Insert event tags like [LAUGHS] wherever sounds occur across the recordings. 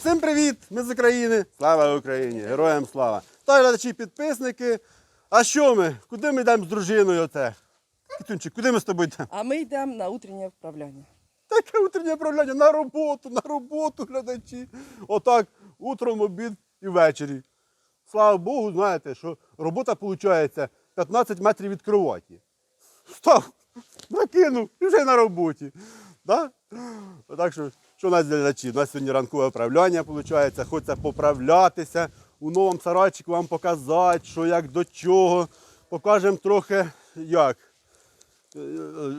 Всім привіт! Ми з України. Слава Україні! Героям слава! Та глядачі, підписники. А що ми? Куди ми йдемо з дружиною оце? Кітунчик, куди ми з тобою йдемо? А ми йдемо на утреннє вправляння. Таке утреннє правляння на роботу, на роботу, глядачі. Отак, утром, обід і ввечері. Слава Богу, знаєте, що робота виходить 15 метрів від кроваті. Став, накинув і вже на роботі. Да? Так що, що у нас глядачі? У нас сьогодні ранкове вправляння виходить, хочеться поправлятися, у новому сарайчику вам показати, що як до чого. Покажемо трохи як. Е, е,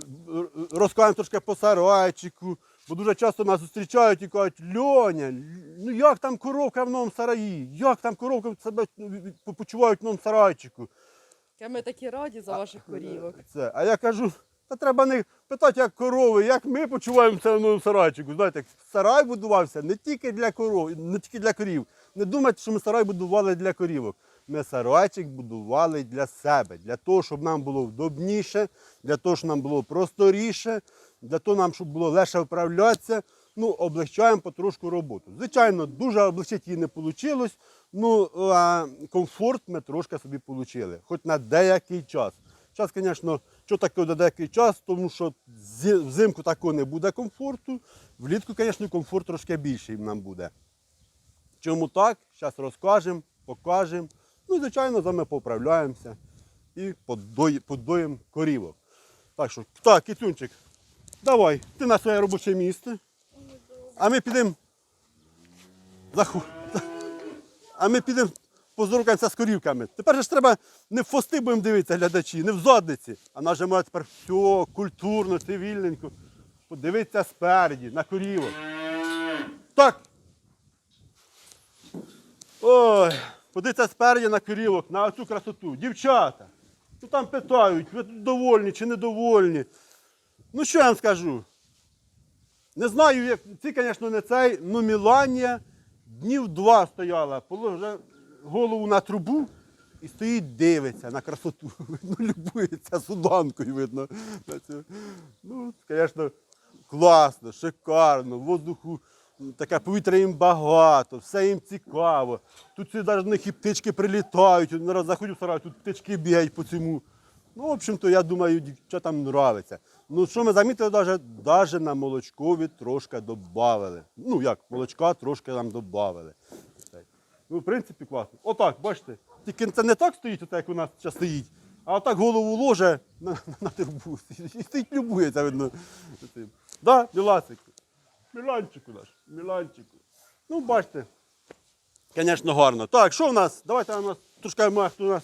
розкажемо трошки по сарайчику, бо дуже часто нас зустрічають і кажуть, Льоня, ну як там коровка в новому сараї? Як там коровка себе ну, почувають в новому сарайчику? Ми такі раді за ваших корівок. Це. А я кажу, та треба не питати, як корови, як ми почуваємося в новому сарайчику. Знаєте, сарай будувався не тільки для коров, не тільки для корів. Не думайте, що ми сарай будували для корівок. Ми сарайчик будували для себе, для того, щоб нам було вдобніше, для того, щоб нам було просторіше, для того, нам, щоб було легше вправлятися. Ну, облегчаємо потрошку роботу. Звичайно, дуже облегчити її не вийшло, ну, комфорт ми трошки собі отримали, хоч на деякий час. Зараз, звісно, що таке деякий час, тому що взимку такого не буде комфорту, влітку, звісно, комфорт трошки більший нам буде. Чому так? Зараз розкажемо, покажемо. Ну і, звичайно, з вами поправляємося і подоїмо корівок. Так що, так, Кітюнчик, давай, ти на своє робоче місце. А ми підемо. А ми підемо поздоровкаємося з корівками. Тепер ж треба не в фости будемо дивитися глядачі, не в задниці, а нажимати тепер все культурно, цивільненько. Подивитися спереді, на корівок. Так. Ой, подивіться спереді на корівок, на оцю красоту. Дівчата. Ну там питають, ви довольні чи недовольні. Ну що я вам скажу? Не знаю, як ці, звісно, не цей, ну Міланія днів два стояла, положила голову на трубу і стоїть, дивиться на красоту. [LAUGHS] Ну, любується суданкою, видно. Ну, звісно, класно, шикарно, воздуху таке повітря їм багато, все їм цікаво. Тут навіть них і птички прилітають, один раз заходять в сарай, тут птички бігають по цьому. Ну, в общем-то, я думаю, дівчатам нравиться. Ну, що ми замітили, навіть, навіть на молочкові трошки додали. Ну, як, молочка трошки нам додали. Ну, в принципі, класно. Отак, бачите, тільки це не так стоїть, отак, як у нас зараз стоїть, а отак голову ложе на, на трубу. [LAUGHS] І стоїть любується, видно. Да, Міласику? Міланчику наш, Міланчику. Ну, бачите, Звісно, гарно. Так, що в нас? Давайте у нас трошки хто у нас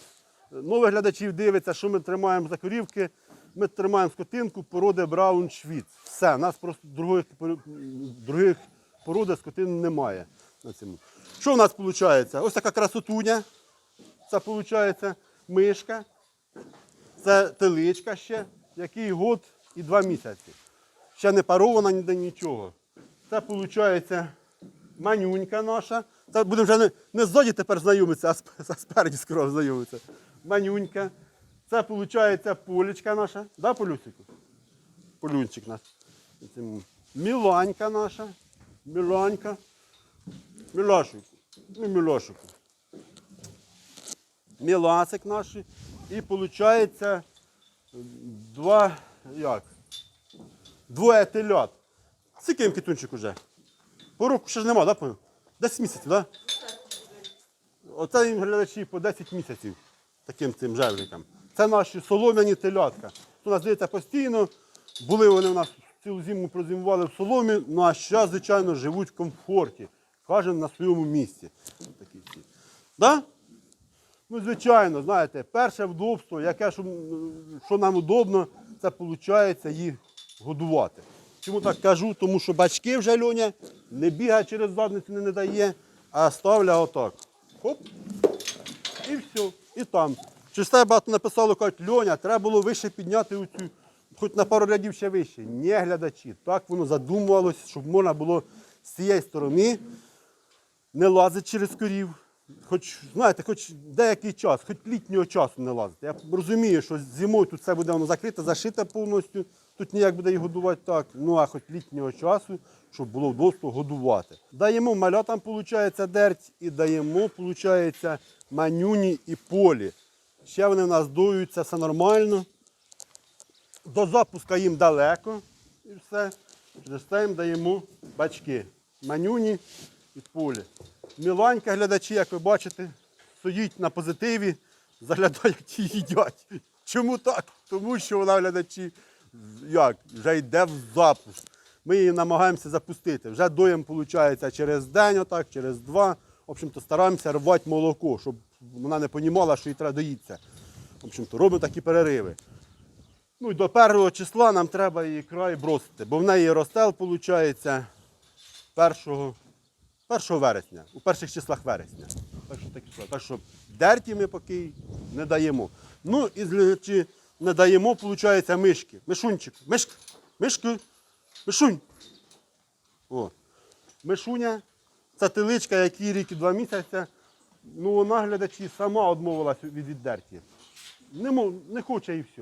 нових глядачів дивиться, що ми тримаємо за корівки. Ми тримаємо скотинку породи Браун Швіц. Все, у нас просто других, других породи скотин немає. на цьому. Що в нас виходить? Ось така красотуня. Це виходить мишка. Це теличка ще, який год і два місяці. Ще не парована ніде нічого. Це виходить манюнька наша. Це будемо вже не, не ззаді тепер знайомитися, а спереді скоро знайомитися. Манюнька. Це виходить полічка наша. Да, Полюсику? Полюнчик наш. Міланька наша. Міланька. Мілашику. Ну, Мілашику. Міласик наш. І виходить два, як? Двоє телят. Скільки їм китунчик уже? По року ще ж нема, да, пану? 10 місяців, так? Да? Оце їм глядачі по 10 місяців таким цим жевликам. Це наші солом'яні телятка. У нас дивиться постійно. Були вони у нас цілу зиму прозимували в соломі, ну а зараз, звичайно, живуть в комфорті. Кожен на своєму місці. Такі всі. Да? Ну, звичайно, знаєте, перше вдобство, яке що, що нам удобно, це виходить їх годувати. Чому так кажу? Тому що бачки вже льоня не бігає через задницю, не, не дає, а ставля отак. Хоп. І все. І там. Через тебе багато написало, кажуть, Льоня, треба було вище підняти оцю, хоч на пару рядів ще вище. Ні, глядачі. Так воно задумувалося, щоб можна було з цієї сторони не лазить через корів. Хоч, знаєте, хоч деякий час, хоч літнього часу не лазити. Я розумію, що зимою тут все буде воно закрите, зашите повністю. Тут ніяк буде їх годувати так. Ну а хоч літнього часу, щоб було вдосту годувати. Даємо малятам, виходить, дерть, і даємо, виходить, манюні і полі. Ще вони в нас дуються, все нормально. До запуска їм далеко і все. Через це їм даємо бачки. Манюні і полі. Міланька глядачі, як ви бачите, стоїть на позитиві, заглядає, як їдять. Чому так? Тому що вона глядачі як, вже йде в запуск. Ми її намагаємося запустити. Вже доїм, виходить, через день, отак, через два. В общем-то, стараємося рвати молоко, щоб вона не розуміла, що їй треба доїтися. В общем-то, робимо такі перериви. Ну і до першого числа нам треба її край бросити, бо в неї розстел, виходить, 1, 1 вересня, у перших числах вересня. Так що такі. Так що дерті ми поки не даємо. Ну і глядачі, не даємо, виходить, мишки. Мишунчик. Мишка. Мишки. Мишунь. О. Мишуня. Це теличка, якій рік і два місяці. Ну, вона, глядачі, сама відмовилась від віддерті. Не, мов, не хоче і все.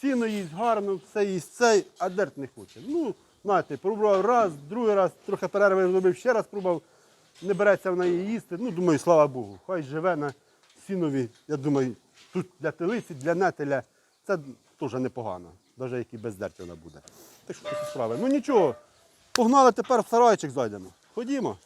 Сіно їсть гарно, все їсть цей, а дерт не хоче. Ну, знаєте, пробував раз, другий раз, трохи перерви зробив, ще раз пробував, не береться вона її їсти. Ну, думаю, слава Богу, хай живе на сінові. Я думаю, тут для телиці, для нетеля це теж непогано, навіть як і без дерті вона буде. Так що справи. Ну нічого, погнали тепер в сарайчик зайдемо. Ходімо.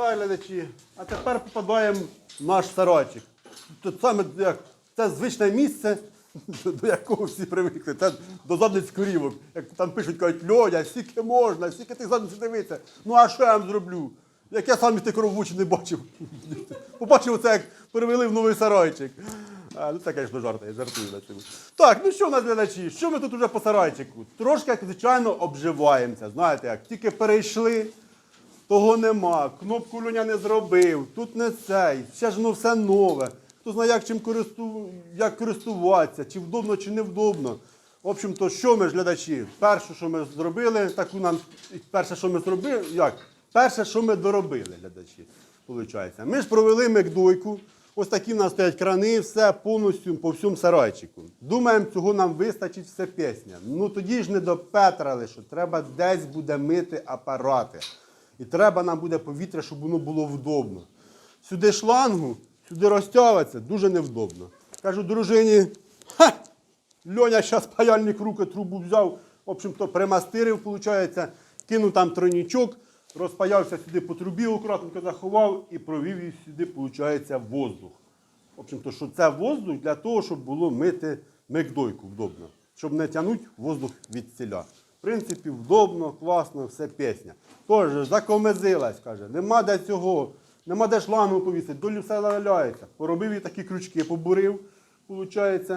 Так, глядачі, а тепер попадаємо в наш сарайчик. Тут саме як це звичне місце, [LAUGHS] до якого всі привикли. Це до задниць корівок. Як там пишуть, кажуть, Льоня, скільки можна, скільки тих задниць дивиться. Ну а що я вам зроблю? Як я сам тих коров в очі не бачив. [LAUGHS] Побачив це, як перевели в новий сарайчик. А, ну це, звісно, жарт, я жартую на цьому. Так, ну що в нас глядачі? Що ми тут уже по сарайчику? Трошки, як звичайно, обживаємося. Знаєте, як тільки перейшли. Того нема, кнопку Люня не зробив, тут не цей, ще ж ну все нове. Хто знає, як чим користу... як користуватися, чи вдобно, чи невдобно. В общем-то, що ми ж глядачі? Перше, що ми зробили, таку нам перше, що ми зробили, як? Перше, що ми доробили, глядачі, виходить. Ми ж провели мекдойку. Ось такі в нас стоять крани, все повністю по всьому сарайчику. Думаємо, цього нам вистачить все пісня. Ну тоді ж не допетрали, що треба десь буде мити апарати. І треба нам буде повітря, щоб воно було вдобно. Сюди шлангу, сюди розтягуватися дуже невдобно. Кажу дружині, ха! Льоня зараз паяльник руки трубу взяв, в общем-то, примастирив, виходить, кинув там тройнічок, розпаявся сюди по трубі, акуратненько заховав і провів її сюди, виходить, воздух. В общем-то, що це воздух для того, щоб було мити микдойку вдобно, щоб не тягнути воздух від ціля. В принципі, вдобно, класно, все пісня. Тож, закомезилась, каже, нема де цього, нема де шлангу повісити, долі все валяється. Поробив їй такі крючки, побурив, виходить.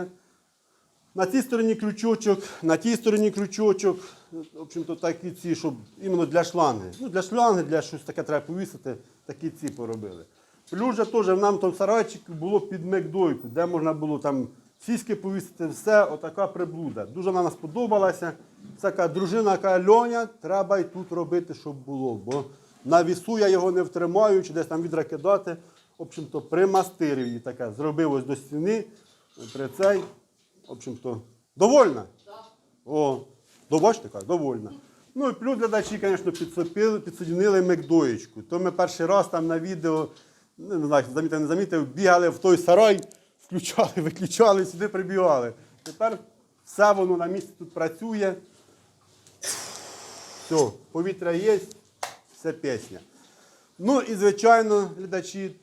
На цій стороні крючочок, на тій стороні крючочок, в общем-то, такі ці, щоб іменно для шланги. Ну, для шланги, для щось таке треба повісити, такі ці поробили. Плюс же теж нам там сарайчик було під мекдойку, де можна було там сіськи повісити, все, отака приблуда. Дуже вона нам сподобалася. Це каже, дружина каже, Льоня, треба і тут робити, щоб було. Бо на вісу я його не втримаю, чи десь там відра кидати. В общем-то, примастирив її таке, зробив ось до стіни, при цей. В общем-то, довольна? О, бачите, каже, довольна. Ну і плюс глядачі, звісно, підсоединили мекдоєчку. То ми перший раз там на відео, не знаю, замітив, не замітив, бігали в той сарай, включали, виключали, сюди прибігали. Тепер все воно на місці тут працює. Все, повітря є, все пісня. Ну і звичайно, глядачі,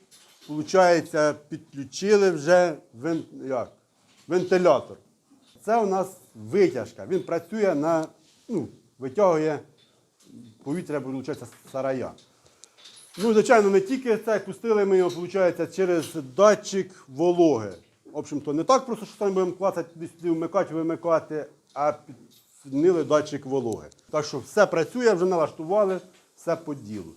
виходить, підключили вже вен, як, вентилятор. Це у нас витяжка. Він працює на, ну, витягує повітря, виходить, з сарая. Ну, звичайно, не тільки це, пустили ми його, виходить, через датчик вологи. В общем-то, не так просто, що там будемо клацати, туди-сюди вмикати, вимикати, а підсоединили датчик вологи. Так що все працює, вже налаштували, все по ділу.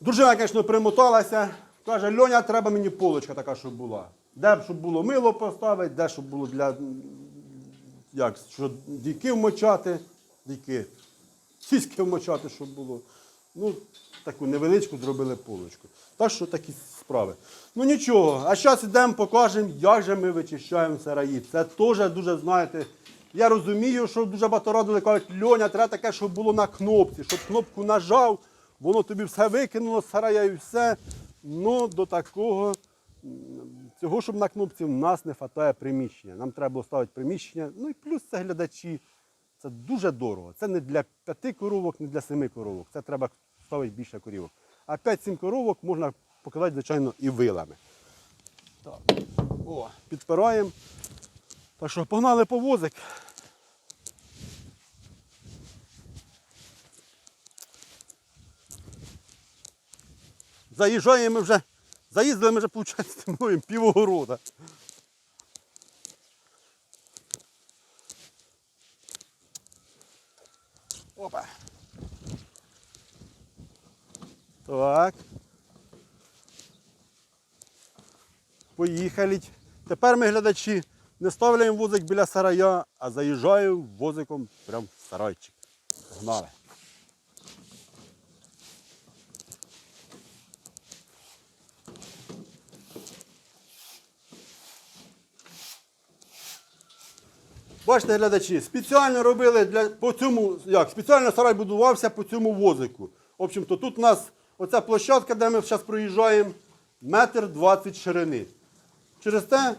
Дружина, звісно, примоталася. Каже, Льоня, треба мені полочка така, щоб була. Де б щоб було мило поставити, де щоб було для як, що дійки вмочати, дійки, сіськи вмочати, щоб було. Ну, таку невеличку зробили полочку. Так що такі справи. Ну нічого, а зараз йдемо, покажемо, як же ми вичищаємо сараї. Це теж дуже, знаєте, я розумію, що дуже багато радили, кажуть, Льоня, треба таке, щоб було на кнопці, щоб кнопку нажав, воно тобі все викинуло з сарая і все. Ну, до такого, цього, щоб на кнопці, в нас не вистачає приміщення. Нам треба було ставити приміщення. Ну і плюс це глядачі. Це дуже дорого. Це не для п'яти коровок, не для семи коровок. Це треба ставити більше коровок. А 5-7 коровок можна покидати, звичайно, і вилами. Так. О, підпираємо. Так що погнали по возик. Заїжджаємо вже, заїздили ми вже, виходить, [LAUGHS] моїм півогорода. Опа. Так. Поїхали. Тепер ми, глядачі, не ставляємо возик біля сарая, а заїжджаємо возиком прямо в сарайчик. Погнали. Бачите, глядачі, спеціально робили для по цьому, як, спеціально сарай будувався по цьому возику. В общем-то, тут у нас оця площадка, де ми зараз проїжджаємо, метр двадцять ширини. Через те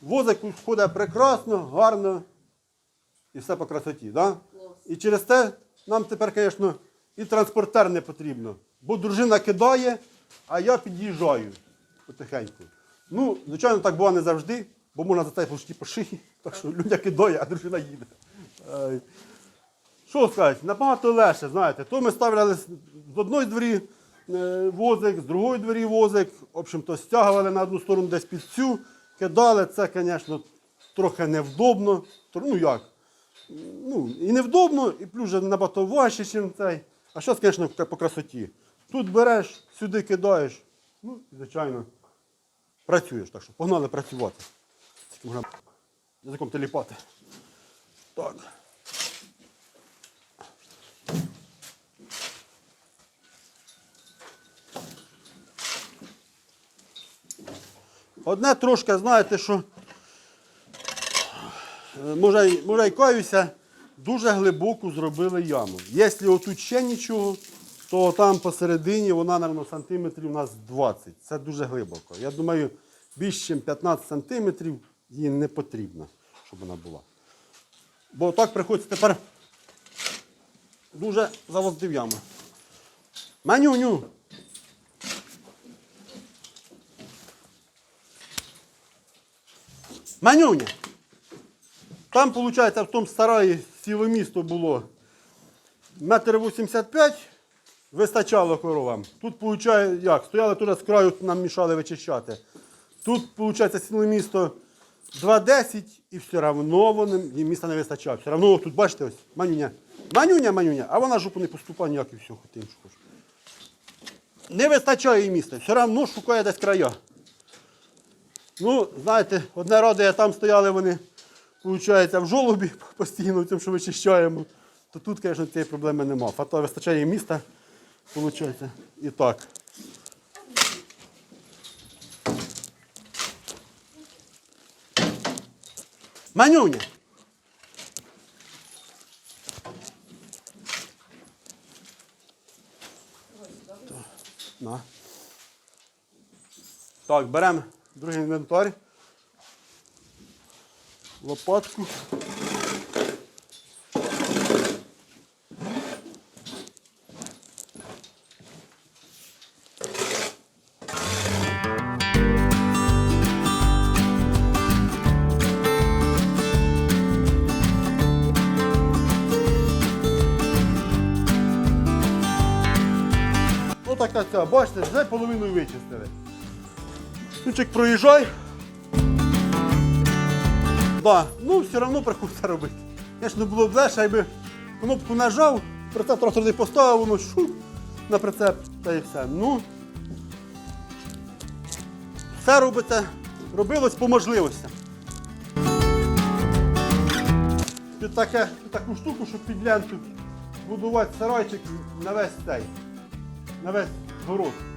возик входить прекрасно, гарно і все по красоті. Да? І через те нам тепер, звісно, і транспортер не потрібно. Бо дружина кидає, а я під'їжджаю потихеньку. Ну, звичайно, так буває не завжди, бо можна за це почти по шиї. Так що людя кидає, а дружина їде. Що сказати, набагато легше, знаєте. То ми ставляли з одної двері е, возик, з другої двері возик. В общем-то, стягували на одну сторону десь під цю, кидали. Це, звісно, трохи невдобно. Ну як? Ну, і невдобно, і плюс набагато важче, ніж цей. А зараз, звісно, по красоті. Тут береш, сюди кидаєш. Ну, звичайно, працюєш. Так що погнали працювати. Можна язиком теліпати. Так. Одне трошки, знаєте, що е, може, може й каюся, дуже глибоку зробили яму. Якщо отут ще нічого, то там посередині вона, мабуть, сантиметрів у нас 20. Це дуже глибоко. Я думаю, більше, ніж 15 сантиметрів їй не потрібно, щоб вона була. Бо так приходиться тепер дуже завоздив яму. Манюню. Манюня. Там, виходить, в тому сараї ціле місто було метр 85 вистачало коровам. Тут, виходить, як, стояли туди з краю, нам мішали вичищати. Тут, виходить, ціле місто 2,10 і все одно воно міста не вистачало. Все одно тут, бачите, ось, манюня. Манюня, манюня, а вона жопу не поступає ніяк і все, хотим, що хоче. Не вистачає їй міста, все одно шукає десь края. Ну, знаєте, одне ради, я там стояли вони, виходить, в жолобі постійно, тим, що вичищаємо, то тут, звісно, цієї проблеми нема. Фото вистачає міста, виходить, і так. Манюня! На. Так, беремо другий інвентар. Лопатку. Отака ця, бачите, вже половину вичистили. Ключик проїжджай. Да, ну все одно приходиться робити. Звісно, було б легше, якби кнопку нажав, прицеп туди поставив, воно шу на прицеп та і все. Ну, все робиться, робилось по можливостях. Під, таке, під таку штуку, щоб під ленту будувати сарайчик на весь цей, на весь город.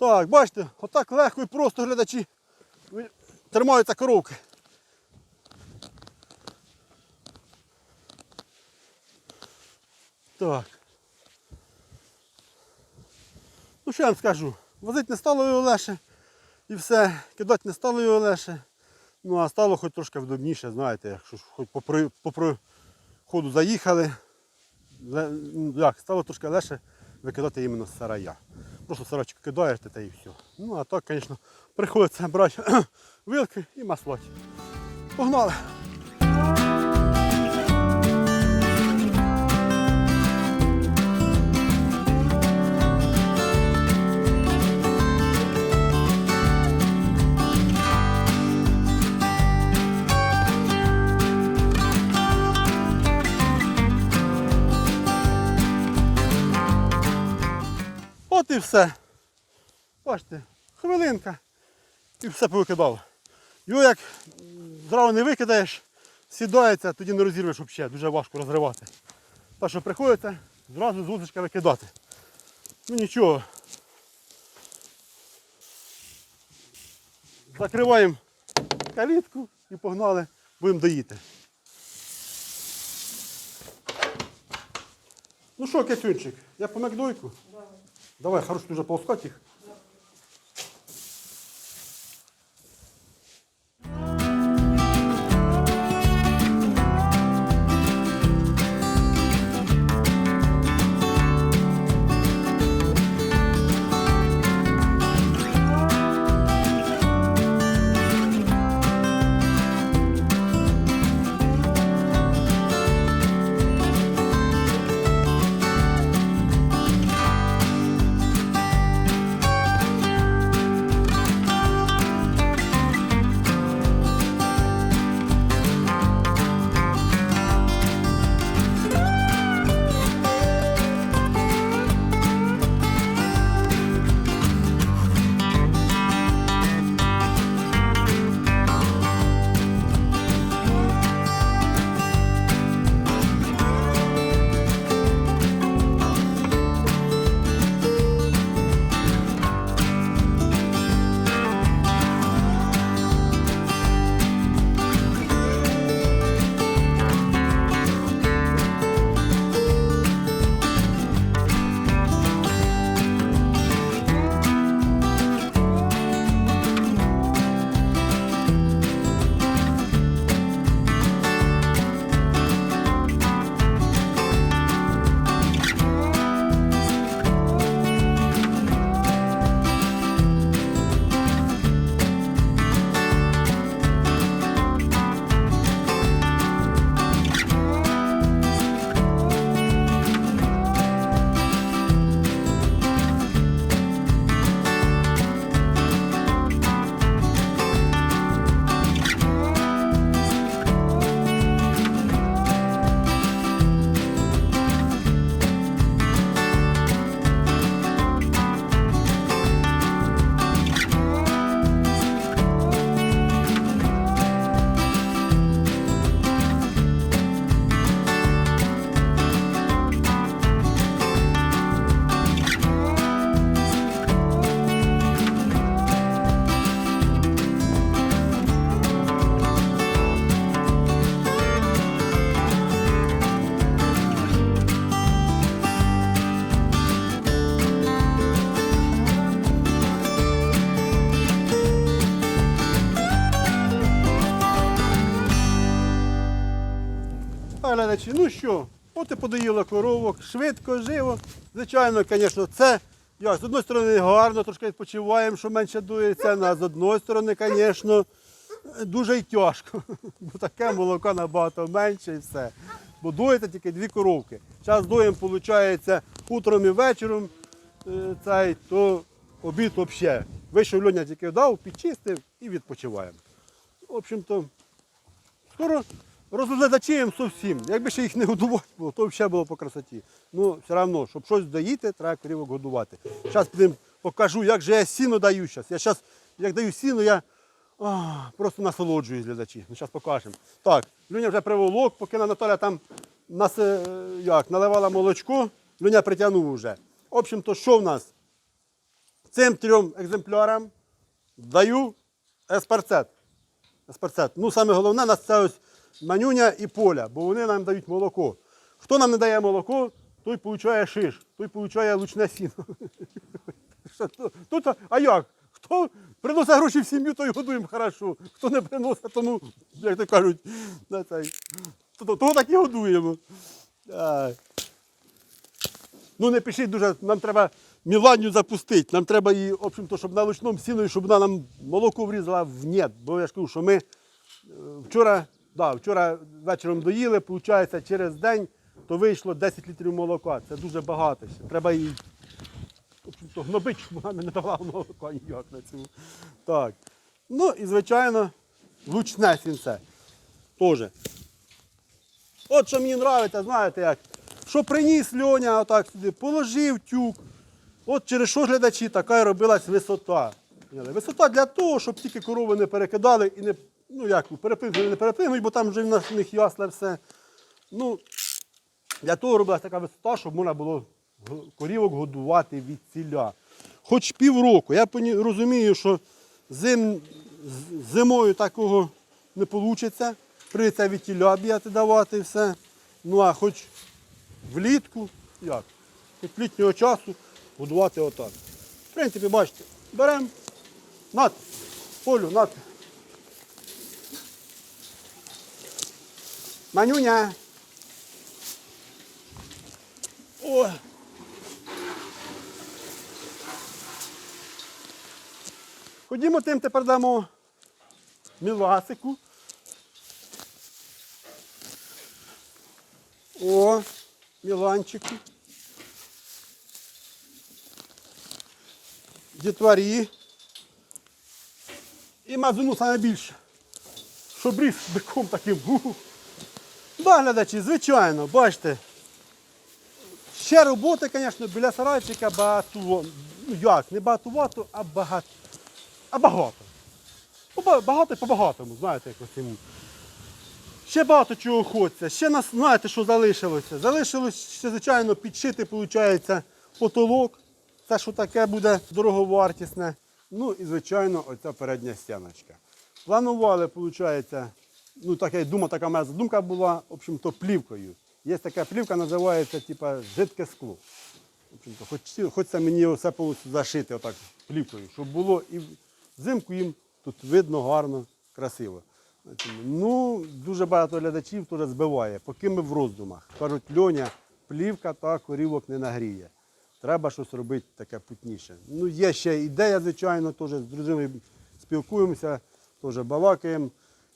Так, бачите, отак легко і просто глядачі тримаються коровки. Так. Ну що я вам скажу? Возити не стало його легше і все, кидати не стало його легше. Ну а стало хоч трошки вдобніше, знаєте, якщо ж хоч по, при- по при- ходу заїхали. ну, Як, стало трошки легше викидати іменно з сарая. Просто сарочок кидаєш та і все. Ну а так, звісно, приходиться брати [COUGHS] вилки і маслати. Погнали! От і все. Бачите, хвилинка і все повикидав. Його як зразу не викидаєш, сідається, тоді не розірвеш взагалі, дуже важко розривати. Так що приходиться зразу з вузочка викидати. Ну нічого. Закриваємо калітку і погнали, будемо доїти. Ну що, Кисюнчик, я по Макдойку? Давай, хорош нужно полоскать їх. Глядачі, ну що, от і подоїла коровок, швидко, живо. Звичайно, звісно, це як, з одної сторони гарно, трошки відпочиваємо, що менше дується, а з одної сторони, звісно, дуже й тяжко. [LAUGHS] Бо таке молоко набагато менше і все. Бо доїте тільки дві коровки. Зараз доїмо, виходить, утром і вечором, е, цей, то обід взагалі. Вийшов Льоня тільки дав, підчистив і відпочиваємо. В общем-то, скоро розглядачіємо зовсім. Якби ще їх не годувати було, то взагалі було по красоті. Ну, все одно, щоб щось доїти, треба корівок годувати. Зараз покажу, як же я сіно даю зараз. Я зараз, як даю сіно, я а, просто насолоджуюсь глядачі. Ну, зараз покажемо. Так, Люня вже приволок, поки Анатоля там нас, е, як, наливала молочко, Люня притягнув вже. В общем-то, що в нас? Цим трьом екземплярам даю еспарцет. Еспарцет. Ну, саме головне, нас це ось манюня і поля, бо вони нам дають молоко. Хто нам не дає молоко, той получає шиш, той получає лучне сіно. [LAUGHS] Тут, а як? Хто приносить гроші в сім'ю, той годуємо хорошо. Хто не приносить, тому, як то кажуть, то- того так і годуємо. Ну не пишіть дуже, нам треба Міланію запустити. Нам треба її, в общем-то, щоб на лучному сіну, щоб вона нам молоко врізала в нет. Бо я ж кажу, що ми е, вчора, да, вчора вечором доїли, виходить, через день то вийшло 10 літрів молока. Це дуже багато ще. Треба її в общем-то, гнобити, щоб вона не давала молока ніяк на цьому. Так. Ну і звичайно, лучне сінце. Теж. От що мені подобається, знаєте як, що приніс Льоня отак сюди, положив тюк. От через що глядачі така і робилась висота. Висота для того, щоб тільки корови не перекидали і не, ну як, перепригнули, не перепригнуть, бо там вже в них ясла все. Ну, для того робилась така висота, щоб можна було корівок годувати від ціля. Хоч півроку. Я розумію, що зим, зимою такого не вийде. Прийдеться від тіля б'яти давати все. Ну а хоч влітку, як? Хоч літнього часу годувати отак. В принципі, бачите, беремо, нате, полю, нате. Манюня. Ой. Ходімо тим тепер дамо міласику. О, Міланчику. Дітварі. І мазуну саме більше. Щоб ріс биком таким. Глядачі, звичайно, бачите. Ще роботи, звісно, біля сарайчика багато. Ну як, не багатувато, а багато. А багато. Багато по-багатому, знаєте, якось йому. Ще багато чого хочеться. Ще нас, знаєте, що залишилося? Залишилось ще, звичайно, підшити, виходить, потолок. Це що таке буде дороговартісне. Ну і, звичайно, оця передня стіночка. Планували, виходить, ну так я така моя задумка була, в общем-то, плівкою. Є така плівка, називається типа жидке скло. В общем-то, хоч, хочеться мені все зашити отак плівкою, щоб було і взимку їм тут видно гарно, красиво. Ну, дуже багато глядачів теж збиває, поки ми в роздумах. Кажуть, Льоня, плівка та корівок не нагріє. Треба щось робити таке путніше. Ну, є ще ідея, звичайно, теж з дружиною спілкуємося, теж балакаємо.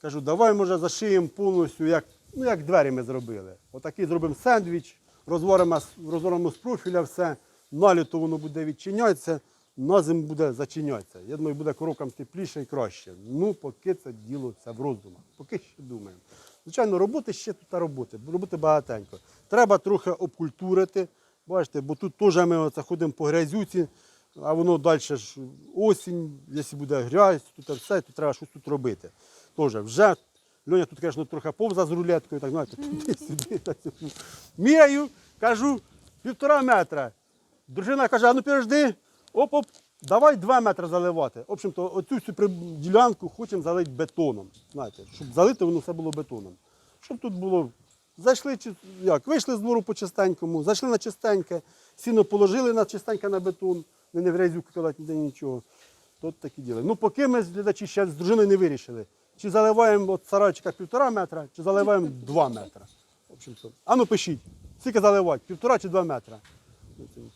Кажу, давай, може, зашиємо повністю, як, ну, як двері ми зробили. Отакий зробимо сендвіч, розворимо, розворимо з профіля все, наліто воно буде відчинятися, на зиму буде зачинятися. Я думаю, буде коровкам тепліше і краще. Ну, поки це діло це в роздумах. Поки ще думаємо. Звичайно, роботи ще тут роботи, роботи багатенько. Треба трохи обкультурити. Бачите, бо тут теж ми оце ходимо по грязюці, а воно далі ж осінь, якщо буде грязь, тут все, то треба щось тут робити. Тоже вже Льоня тут, звісно, трохи повза з рулеткою, так знаєте, туди-сюди. Міряю, кажу, півтора метра. Дружина каже, а ну підожди, оп-оп, давай два метри заливати. В общем-то, оцю всю ділянку хочемо залити бетоном. Знаєте, щоб залити воно все було бетоном. Щоб тут було. Зайшли, як, вийшли з двору по чистенькому, зайшли на чистеньке, сіно положили на чистеньке на бетон, не, не в грязюку кидати ніде нічого. Тут такі діли. Ну, поки ми глядачі ще з дружиною не вирішили, чи заливаємо от сарайчика півтора метра, чи заливаємо два метри. В общем. А ну пишіть, скільки заливати, півтора чи два метри.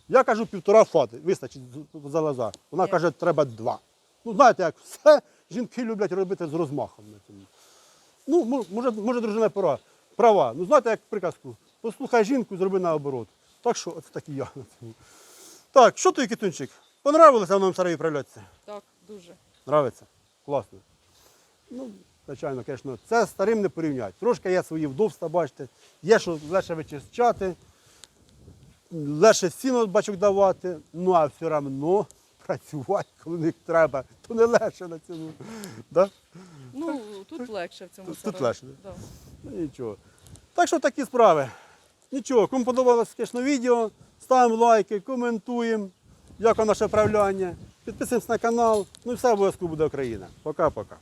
Я кажу півтора фати, вистачить з- залаза. Вона Ні. каже, треба два. Ну, знаєте, як все жінки люблять робити з розмахом. Ну, може, може дружина права. права. Ну, знаєте, як приказку. Послухай жінку, зроби наоборот. Так що, оце так і я. Так, що той китунчик? Понравилося в новому сараї правлятися? Так, дуже. Нравиться? Класно. Ну, звичайно, звісно, це старим не порівняти. Трошки є свої вдовства, бачите. Є, що легше вичищати, легше сіно бачок давати, ну а все одно [LAUGHS] працювати, коли них треба, то не легше на цьому. Да? Ну, тут легше в цьому Тут сараї. легше, Да. Ну, Нічого. Так що такі справи. Нічого, кому подобалось звісно, відео, ставимо лайки, коментуємо, як наше правляння, підписуємось на канал. Ну і все обов'язково буде Україна. Пока-пока.